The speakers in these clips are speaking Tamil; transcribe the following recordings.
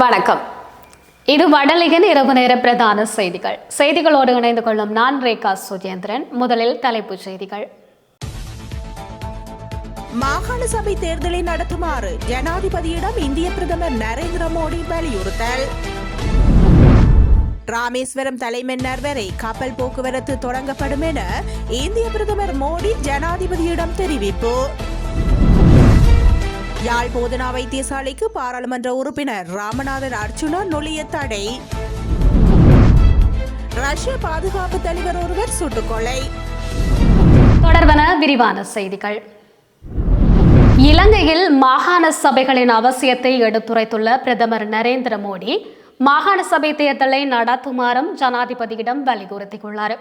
வணக்கம். இது வடலிகன் இரவு நேர பிரதான செய்திகள். செய்திகளோடு இணைந்து கொள்ளும் நான் ரேகா சுஜேந்திரன். முதலில் தலைப்புச் செய்திகள். மாகாண சபை தேர்தலை நடத்துமாறு ஜனாதிபதியிடம் இந்திய பிரதமர் நரேந்திர மோடி வலியுறுத்தல். ராமேஸ்வரம் தலைமன்னர் வரை கப்பல் போக்குவரத்து தொடங்கப்படும் என இந்திய பிரதமர் மோடி ஜனாதிபதியிடம் தெரிவிப்பு. யாழ் போதனா வைத்தியசாலைக்கு பாராளுமன்ற உறுப்பினர் ராமநாதன் அர்ஜுனா நொழிய தடை. ரஷ்ய பாதுகாப்பு தலைவர் ஒருவர் சுட்டுக்கொலை. தொடர்வன விரிவான செய்திகள். இலங்கையில் மாகாண சபைகளின் அவசியத்தை எடுத்துரைத்துள்ள பிரதமர் நரேந்திர மோடி மாகாண சபை தேர்தலை நடத்துமாறும் ஜனாதிபதியிடம் வலியுறுத்தியுள்ளார்.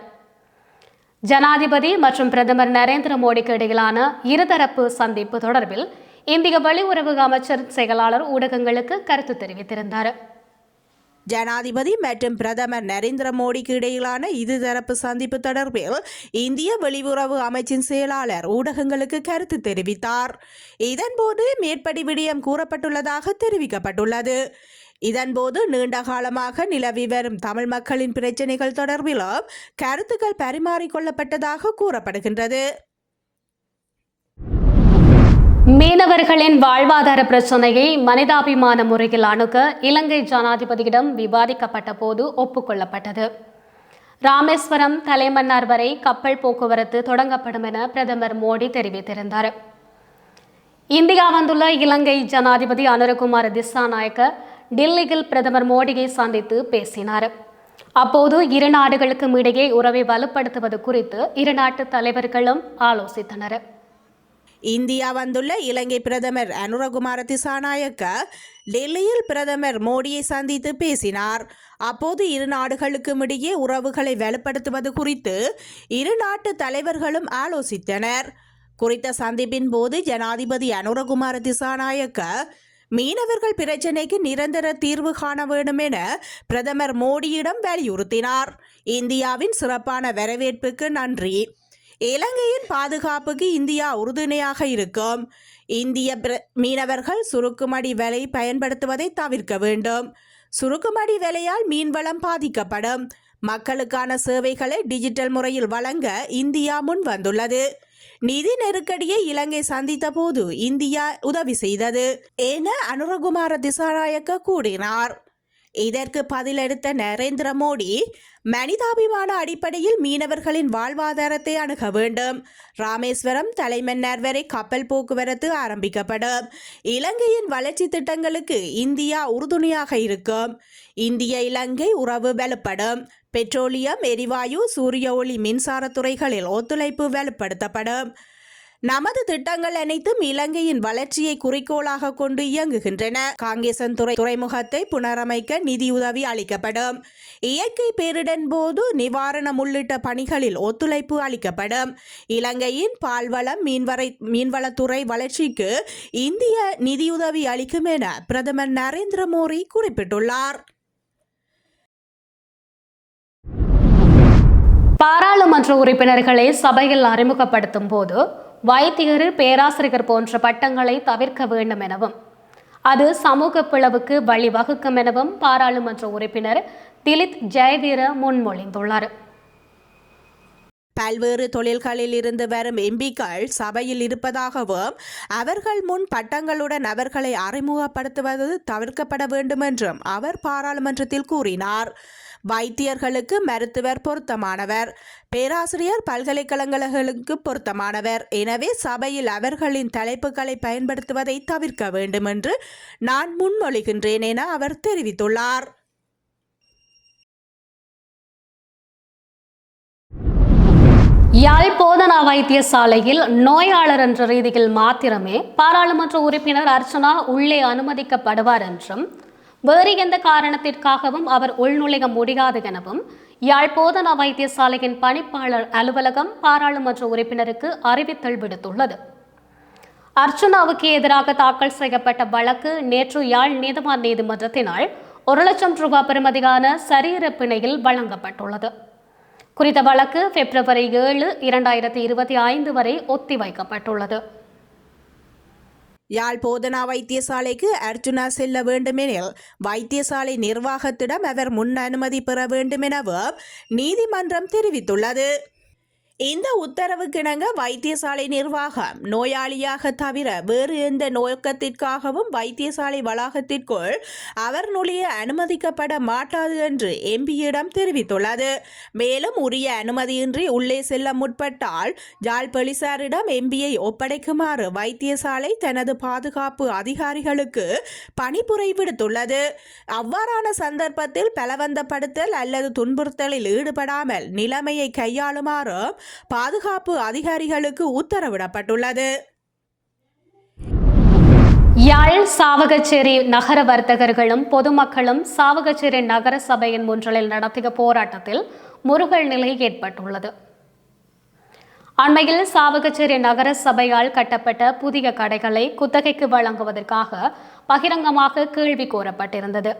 ஜனாதிபதி மற்றும் பிரதமர் நரேந்திர மோடிக்கு இடையிலான இருதரப்பு சந்திப்பு தொடர்பில் இந்திய வெளியுறவு அமைச்சர் செயலாளர் ஊடகங்களுக்கு கருத்து தெரிவித்திருந்தார். ஜனாதிபதி மற்றும் பிரதமர் நரேந்திர மோடிக்கு இடையிலான இருதரப்பு சந்திப்பு தொடர்பில் இந்திய வெளியுறவு அமைச்சின் செயலாளர் ஊடகங்களுக்கு கருத்து தெரிவித்தார். இதன்போது மேற்படி விடயம் கூறப்பட்டுள்ளதாக தெரிவிக்கப்பட்டுள்ளது. இதன்போது நீண்ட காலமாக நிலவி வரும் தமிழ் மக்களின் பிரச்சினைகள் தொடர்பிலும் கருத்துக்கள் பரிமாறிக்கொள்ளப்பட்டதாக கூறப்படுகின்றது. மீனவர்களின் வாழ்வாதார பிரச்சனையை மனிதாபிமான முறையில் அணுக இலங்கை ஜனாதிபதியிடம் விவாதிக்கப்பட்ட போது ஒப்புக்கொள்ளப்பட்டது. ராமேஸ்வரம் தலைமன்னார் வரை கப்பல் போக்குவரத்து தொடங்கப்படும் என பிரதமர் மோடி தெரிவித்திருந்தார். இந்தியா வந்துள்ள இலங்கை ஜனாதிபதி அனுரகுமார் திசாநாயக்க டில்லியில் பிரதமர் மோடியை சந்தித்து பேசினார். அப்போது இரு நாடுகளுக்கும் இடையே உறவை வலுப்படுத்துவது குறித்து இரு நாட்டு தலைவர்களும் ஆலோசித்தனர். இந்தியா வந்துள்ள இலங்கை பிரதமர் அனுரகுமார திசாநாயக்க டெல்லியில் பிரதமர் மோடியை சந்தித்து பேசினார். அப்போது இரு நாடுகளுக்கும் இடையே உறவுகளை வலுப்படுத்துவது குறித்து இரு நாட்டு தலைவர்களும் ஆலோசித்தனர். குறித்த சந்திப்பின் போது ஜனாதிபதி அனுரகுமார திசாநாயக்க மீனவர்கள் பிரச்சினைக்கு நிரந்தர தீர்வு காண வேண்டும் என பிரதமர் மோடியிடம் வலியுறுத்தினார். இந்தியாவின் சிறப்பான வரவேற்புக்கு நன்றி. இலங்கையின் பாதுகாப்புக்கு இந்தியா உறுதுணையாக இருக்கும். இந்திய பிர- மீனவர்கள் சுருக்குமடி வலை பயன்படுத்துவதை தவிர்க்க வேண்டும். சுருக்குமடி வலையால் மீன்வளம் பாதிக்கப்படும். மக்களுக்கான சேவைகளை டிஜிட்டல் முறையில் வழங்க இந்தியா முன் வந்துள்ளது. நிதி நெருக்கடியை இலங்கை சந்தித்த போது இந்தியா உதவி செய்தது என அனுரகுமார திசாநாயக்க கூறினார். இதற்கு பதிலளித்த நரேந்திர மோடி மனிதாபிமான அடிப்படையில் மீனவர்களின் வாழ்வாதாரத்தை அணுக வேண்டும். ராமேஸ்வரம் தலைமன்னார் வரை கப்பல் போக்குவரத்து ஆரம்பிக்கப்படும். இலங்கையின் வளர்ச்சி திட்டங்களுக்கு இந்தியா உறுதுணையாக இருக்கும். இந்திய இலங்கை உறவு வலுப்படும். பெட்ரோலியம் எரிவாயு சூரிய ஒளி மின்சார துறைகளில் ஒத்துழைப்பு வலுப்படுத்தப்படும். நமது திட்டங்கள் அனைத்தும் இலங்கையின் வளர்ச்சியை குறிக்கோளாக கொண்டு இயங்குகின்றன. காங்கேசன் துறை துறைமுகத்தை புனரமைக்க நிதியுதவி அளிக்கப்படும். இயற்கை பேரிடன் போது நிவாரணம் உள்ளிட்ட பணிகளில் ஒத்துழைப்பு அளிக்கப்படும். இலங்கையின் பால்வளம் மீன்வரை மீன்வளத்துறை வளர்ச்சிக்கு இந்திய நிதியுதவி அளிக்கும் என பிரதமர் நரேந்திர மோடி குறிப்பிட்டுள்ளார். பாராளுமன்ற உறுப்பினர்களை சபையில் அறிமுகப்படுத்தும் போது வைத்தியர் பேராசிரியர் போன்ற பட்டங்களை தவிர்க்க வேண்டும் எனவும் அது சமூக பிளவுக்கு வழிவகுக்கும் எனவும் பாராளுமன்ற உறுப்பினர் திலித் ஜெயவீர முன்மொழிந்துள்ளார். பல்வேறு தொழில்களில் இருந்து வரும் எம்பிக்கள் சபையில் இருப்பதாகவும் அவர்கள் முன் பட்டங்களுடன் அவர்களை அறிமுகப்படுத்துவது தவிர்க்கப்பட வேண்டும் என்றும் அவர் பாராளுமன்றத்தில் கூறினார். வைத்தியர்களுக்கு மருத்துவர் பொருத்தமானவர். பேராசிரியர் பல்கலைக்கழகங்களுக்கு பொருத்தமானவர். எனவே சபையில் அவர்களின் தலைப்புகளை பயன்படுத்துவதை தவிர்க்க வேண்டும் என்று நான் முன்மொழிகின்றேன் என அவர் தெரிவித்துள்ளார். யாழ் போதனா வைத்தியசாலையில் நோயாளர் என்ற ரீதியில் மாத்திரமே பாராளுமன்ற உறுப்பினர் அர்ச்சனா உள்ளே அனுமதிக்கப்படுவார் என்றும் வேறு எந்த காரணத்திற்காகவும் அவர் உள்நுழைய முடியாது எனவும் யாழ் போதனா வைத்தியசாலையின் பணிப்பாளர் அலுவலகம் பாராளுமன்ற உறுப்பினருக்கு அறிவித்தல் விடுத்துள்ளது. அர்ச்சனாவுக்கு எதிராக தாக்கல் செய்யப்பட்ட வழக்கு நேற்று யாழ் நீதவான் நீதிமன்றத்தினால் ஒரு லட்சம் ரூபாய் பெறுமதியான சரீர பிணையில் வழங்கப்பட்டுள்ளது. குறித்த வழக்கு பிப்ரவரி ஏழு இரண்டாயிரத்தி இருபத்தி ஐந்து வரை ஒத்திவைக்கப்பட்டுள்ளது. யாழ் போதனா வைத்தியசாலைக்கு அர்ஜுனா செல்ல வேண்டுமெனில் வைத்தியசாலை நிர்வாகத்திடம் அவர் முன் அனுமதி பெற வேண்டுமெனவும் நீதிமன்றம் தெரிவித்துள்ளது. இந்த உத்தரவுக்கிணங்க வைத்தியசாலை நிர்வாகம். நோயாளியாக தவிர வேறு எந்த நோக்கத்திற்காகவும் வைத்தியசாலை வளாகத்திற்குள் அவர் நுழைய அனுமதிக்கப்பட மாட்டாது என்று எம்பியிடம் தெரிவித்துள்ளது. மேலும் உரிய அனுமதியின்றி உள்ளே செல்ல முற்பட்டால் ஜாழ் போலீசாரிடம் எம்பியை ஒப்படைக்குமாறு வைத்தியசாலை தனது பாதுகாப்பு அதிகாரிகளுக்கு பணிபுரை விடுத்துள்ளது. அவ்வாறான சந்தர்ப்பத்தில் பலவந்தப்படுத்தல் அல்லது துன்புறுத்தலில் ஈடுபடாமல் நிலைமையை கையாளுமாறு பாதுகாப்பு அதிகாரிகளுக்கு உத்தரவிடப்பட்டுள்ளது. யாழ் சாவகச்சேரி நகர வர்த்தகர்களும் பொதுமக்களும் சாவகச்சேரி நகர சபையின் முன்றலில் நடத்திய போராட்டத்தில் முருகல் நிலை ஏற்பட்டுள்ளது. அண்மையில் சாவகச்சேரி நகர சபையால் கட்டப்பட்ட புதிய கடைகளை குத்தகைக்கு வழங்குவதற்காக பகிரங்கமாக கேள்வி கோரப்பட்டிருந்தது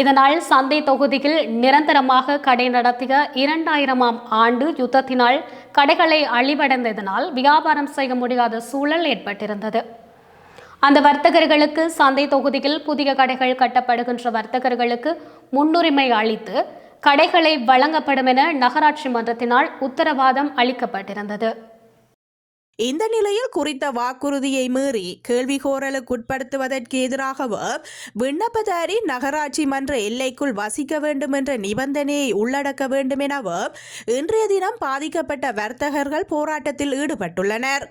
இதனால் சந்தை தொகுதியில் நிரந்தரமாக கடை நடத்திய இரண்டாயிரமாம் ஆண்டு யுத்தத்தினால் கடைகளை அழிவடைந்ததனால் வியாபாரம் செய்ய முடியாத சூழல் ஏற்பட்டிருந்தது. அந்த வர்த்தகர்களுக்கு சந்தை தொகுதியில் புதிய கடைகள் கட்டப்படுகின்ற வர்த்தகர்களுக்கு முன்னுரிமை அளித்து கடைகளை வழங்கப்படும் என நகராட்சி மன்றத்தினால் உத்தரவாதம் அளிக்கப்பட்டிருந்தது. இந்த நிலையில் குறித்த வாக்குறுதியை மீறி கேள்வி கோரலுக்குட்படுத்துவதற்கு எதிராகவும் விண்ணப்பதாரி நகராட்சி மன்ற எல்லைக்குள் வசிக்க வேண்டும் என்ற நிபந்தனையை உள்ளடக்க வேண்டும் எனவும் இன்றைய தினம் பாதிக்கப்பட்ட வர்த்தகர்கள் போராட்டத்தில் ஈடுபட்டுள்ளனர்.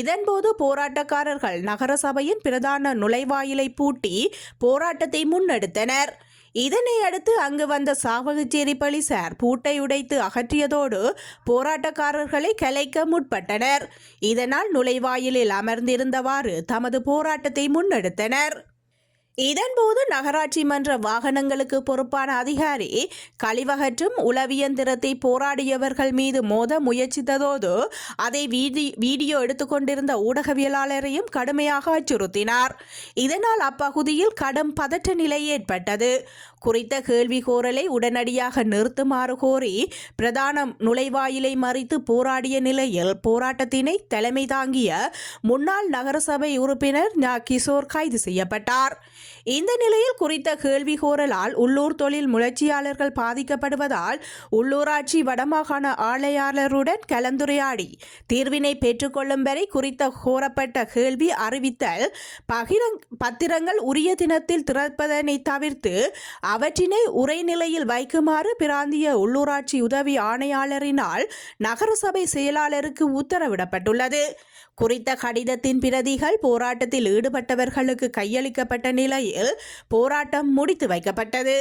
இதன்போது போராட்டக்காரர்கள் நகரசபையின் பிரதான நுழைவாயிலை பூட்டி போராட்டத்தை முன்னெடுத்தனர். இதனை அடுத்து அங்கு வந்த சாவகச்சேரி போலீசார் பூட்டை உடைத்து அகற்றியதோடு போராட்டக்காரர்களை கலைக்க முற்பட்டனர். இதனால் நுழைவாயிலில் அமர்ந்திருந்தவாறு தமது போராட்டத்தை முன்னெடுத்தனர். இதன்போது நகராட்சி மன்ற வாகனங்களுக்கு பொறுப்பான அதிகாரி கழிவகற்றும் உளவியந்திரத்தை போராடியவர்கள் மீது மோத முயற்சித்ததோடு அதை வீடி வீடியோ எடுத்துக்கொண்டிருந்த ஊடகவியலாளரையும் கடுமையாக அச்சுறுத்தினார். இதனால் அப்பகுதியில் கடும் பதற்ற நிலை ஏற்பட்டது. குறித்த கேள்வி கோரலை உடனடியாக நிறுத்துமாறு கோரி பிரதான நுழைவாயிலை மறித்து போராடிய நிலையில் போராட்டத்தினை தலைமை தாங்கிய முன்னாள் நகரசபை உறுப்பினர் ஞா. கிஷோர் கைது செய்யப்பட்டார். இந்த நிலையில் குறித்த கேள்வி கோரலால் உள்ளூர் தொழில் முயற்சியாளர்கள் பாதிக்கப்படுவதால் உள்ளூராட்சி வடமாகாண ஆணையாளருடன் கலந்துரையாடி தீர்வினை பெற்றுக்கொள்ளும் வரை குறித்த கோரப்பட்ட கேள்வி அறிவித்தல் பகிரங் பத்திரங்கள் உரிய தினத்தில் திறப்பதனை தவிர்த்து அவற்றினை உரைநிலையில் வைக்குமாறு பிராந்திய உள்ளூராட்சி உதவி ஆணையாளரினால் நகரசபை செயலாளருக்கு உத்தரவிடப்பட்டுள்ளது. குறித்த கடிதத்தின் பிரதிகள் போராட்டத்தில் ஈடுபட்டவர்களுக்கு கையளிக்கப்பட்ட நிலையில் போராட்டம் முடித்து வைக்கப்பட்டது.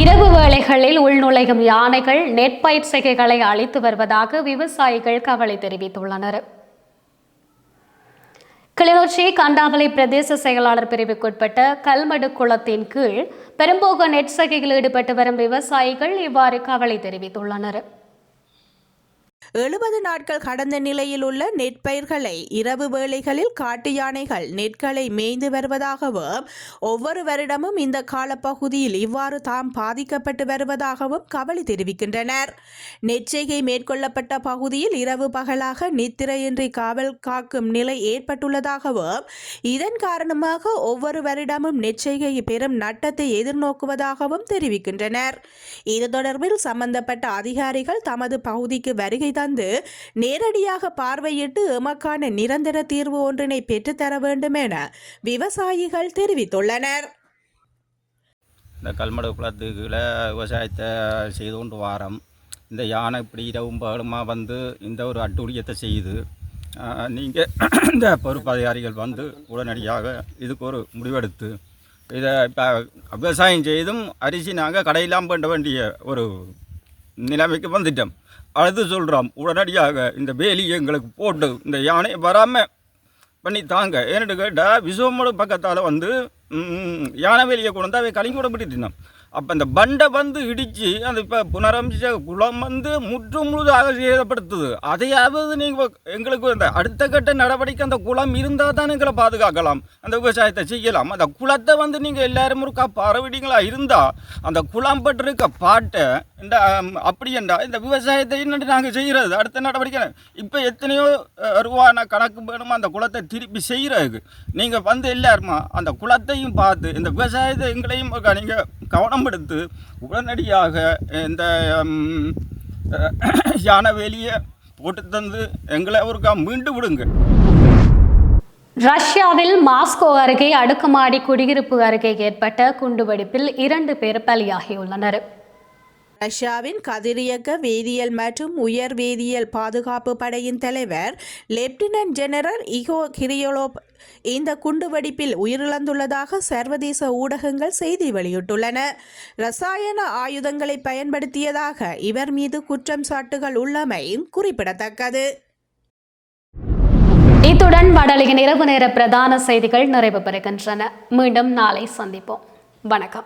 இரவு வேளைகளில் உள்நுழையும் யானைகள் நெற்பயிற்சிகைகளை அளித்து வருவதாக விவசாயிகள் கவலை தெரிவித்துள்ளனர். கிளிநொச்சி கண்டாமலை பிரதேச செயலாளர் பிரிவுக்குட்பட்ட கல்மடு குளத்தின் கீழ் பெரும்போக நெற்சகையில் ஈடுபட்டு வரும் விவசாயிகள் இவ்வாறு கவலை தெரிவித்துள்ளனர். எழுபது நாட்கள் கடந்த நிலையில் உள்ள நெற்பயிர்களை இரவு வேளைகளில் காட்டு யானைகள் நெற்களை மேய்ந்து வருவதாகவும் ஒவ்வொரு வருடமும் இந்த காலப்பகுதியில் இவ்வாறு தாம் பாதிக்கப்பட்டு வருவதாகவும் கவலை தெரிவிக்கின்றனர். நெச்சைகை மேற்கொள்ளப்பட்ட பகுதியில் இரவு பகலாக நித்திரையின்றி காவல் காக்கும் நிலை ஏற்பட்டுள்ளதாகவும் இதன் காரணமாக ஒவ்வொரு வருடமும் நெச்சைகை பெரும் நட்டத்தை எதிர்நோக்குவதாகவும் தெரிவிக்கின்றனர். இது தொடர்பில் சம்பந்தப்பட்ட அதிகாரிகள் தமது பகுதிக்கு வருகை உட்கார்ந்து நேரடியாக பார்வையிட்டு எமக்கான நிரந்தர தீர்வு ஒன்றினை பெற்றுத்தர வேண்டும் என விவசாயிகள் தெரிவித்துள்ளனர். இந்த கல்மடு குளத்துக்குள்ள விவசாயத்தை செய்து கொண்டு வாரம். இந்த யானை இப்படி இரவும் பகலுமாக வந்து இந்த ஒரு அட்டூழியத்தை செய்யுது நீங்கள் இந்த பொறுப்பு அதிகாரிகள் வந்து உடனடியாக இதுக்கு ஒரு முடிவெடுத்து இதை இப்போ விவசாயம் செய்தும் அரிசி நாங்கள் கடையெல்லாம் பண்ண வேண்டிய ஒரு நிலைமைக்கு வந்துட்டோம். அடுத்து சொல்கிறோம் உடனடியாக இந்த வேலி எங்களுக்கு போட்டு இந்த யானை வராமல் பண்ணி தாங்க. ஏன்னு கேட்டால் விசுவமோட பக்கத்தால் வந்து யானை வேலியை கொண்டு வந்து அவை கலிங்கூட விட்டுட்டினோம் அப்போ இந்த பண்டை வந்து இடித்து அந்த இப்போ புனரமைச்ச குளம் வந்து முற்று முழுதாக சேதப்படுத்துது. அதையாவது நீங்கள் எங்களுக்கு இந்த அடுத்த கட்ட நடவடிக்கை அந்த குளம் இருந்தால் தான் எங்களை பாதுகாக்கலாம். அந்த விவசாயத்தை செய்யலாம். அந்த குளத்தை வந்து நீங்கள் எல்லாரும் முறுக்கா பரவிடிங்களா இருந்தால் அந்த குளம் பட்டிருக்க பாட்டை இந்த அப்படி என்றால் இந்த விவசாயத்தை என்னென்று நாங்கள் செய்கிறது அடுத்த நடவடிக்கை இப்போ எத்தனையோ ரூபான கணக்கு வேணுமோ அந்த குளத்தை திருப்பி செய்கிறதுக்கு நீங்கள் வந்து எல்லாருமா அந்த குளத்தையும் பார்த்து இந்த விவசாயத்தை எங்களையும் நீங்கள் கவனம் எடுத்து உடனடியாக இந்த யானை வேலியை போட்டு தந்து எங்களை ஒருக்கா மீண்டு விடுங்க ரஷ்யாவில் மாஸ்கோ அருகே அடுக்குமாடி குடியிருப்பு அருகே ஏற்பட்ட குண்டுவெடிப்பில் இரண்டு பேர் பலியாகியுள்ளனர். ரஷ்யாவின் கதிரியக்க வேதியியல் மற்றும் உயர் வேதியியல் பாதுகாப்பு படையின் தலைவர் லெப்டினன்ட் ஜெனரல் இகோ கிரியோலோப் இந்த குண்டுவெடிப்பில் உயிரிழந்துள்ளதாக சர்வதேச ஊடகங்கள் செய்தி வெளியிட்டுள்ளன. ரசாயன ஆயுதங்களை பயன்படுத்தியதாக இவர் மீது குற்றம் சாட்டுகள் உள்ளமையும் குறிப்பிடத்தக்கது. இத்துடன் வடலியின் இரவு நேர பிரதான செய்திகள் நிறைவு பெறுகின்றன. மீண்டும் நாளை சந்திப்போம். வணக்கம்.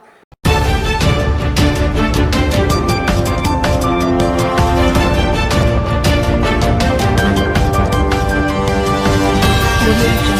Absolute